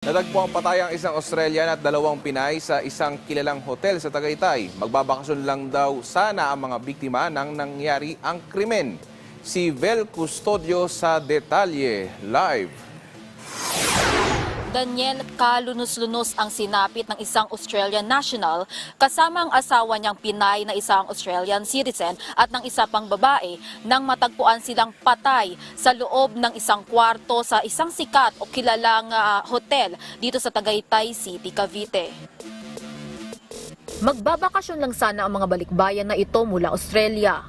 Nadagpo ang patay ang isang Australian at dalawang Pinay sa isang kilalang hotel sa Tagaytay. Magbabakasyon lang daw sana ang mga biktima nang nangyari ang krimen. Si Vel Custodio sa detalye live. Daniel kalunos-lunos ang sinapit ng isang Australian national kasama ang asawa niyang Pinay na isang Australian citizen at ng isa pang babae nang matagpuan silang patay sa loob ng isang kwarto sa isang sikat o kilalang ah, hotel dito sa Tagaytay City, Cavite. Magbabakasyon lang sana ang mga balikbayan na ito mula Australia.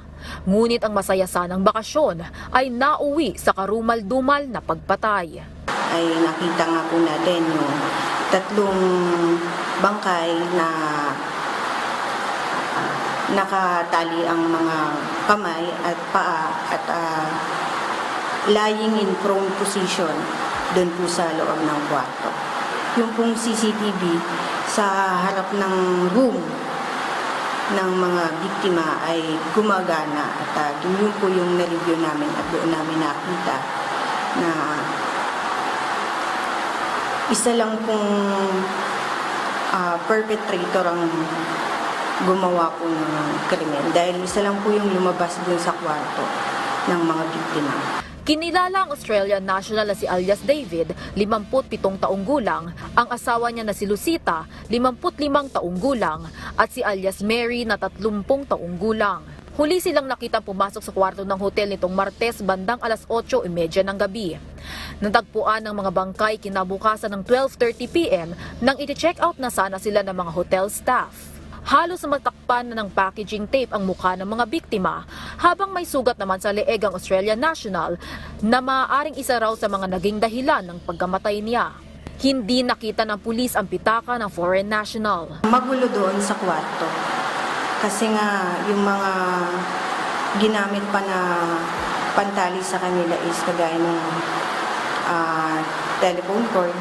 Ngunit ang masaya sanang bakasyon ay nauwi sa karumal-dumal na pagpatay. ay nakita nga po natin yung tatlong bangkay na ah, nakatali ang mga kamay at paa at ah, lying in prone position doon po sa loob ng kwarto. Yung pong CCTV sa harap ng room ng mga biktima ay gumagana at uh, yun po yung na-review namin at doon namin nakita na isa lang pong ah, perpetrator ang gumawa po ng krimen dahil isa lang po yung lumabas dun sa kwarto ng mga biktima. Kinilala ang Australian national na si alias David, 57 taong gulang, ang asawa niya na si Lucita, 55 taong gulang, at si alias Mary na 30 taong gulang. Huli silang nakita pumasok sa kwarto ng hotel nitong Martes bandang alas 8.30 ng gabi. Natagpuan ng mga bangkay kinabukasan ng 12.30pm nang iti-check out na sana sila ng mga hotel staff. Halos matakpan na ng packaging tape ang mukha ng mga biktima habang may sugat naman sa leeg ang Australian national na maaaring isa raw sa mga naging dahilan ng pagkamatay niya. Hindi nakita ng pulis ang pitaka ng foreign national. Magulo doon sa kwarto. Kasi nga yung mga ginamit pa na pantali sa kanila is kagaya ng ah, telephone cord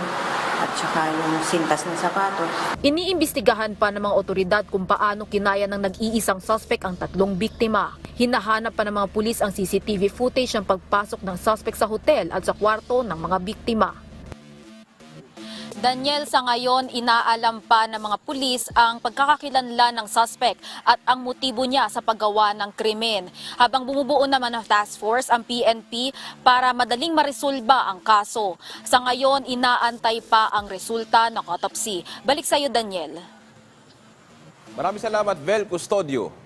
at saka yung sintas ng sapatos. Iniimbestigahan pa ng mga otoridad kung paano kinaya ng nag-iisang suspect ang tatlong biktima. Hinahanap pa ng mga pulis ang CCTV footage ng pagpasok ng suspect sa hotel at sa kwarto ng mga biktima. Daniel, sa ngayon, inaalam pa ng mga pulis ang pagkakakilanlan ng suspect at ang motibo niya sa paggawa ng krimen. Habang bumubuo naman ng task force ang PNP para madaling maresolba ang kaso. Sa ngayon, inaantay pa ang resulta ng autopsy. Balik sa iyo, Daniel. Maraming salamat Vel Custodio.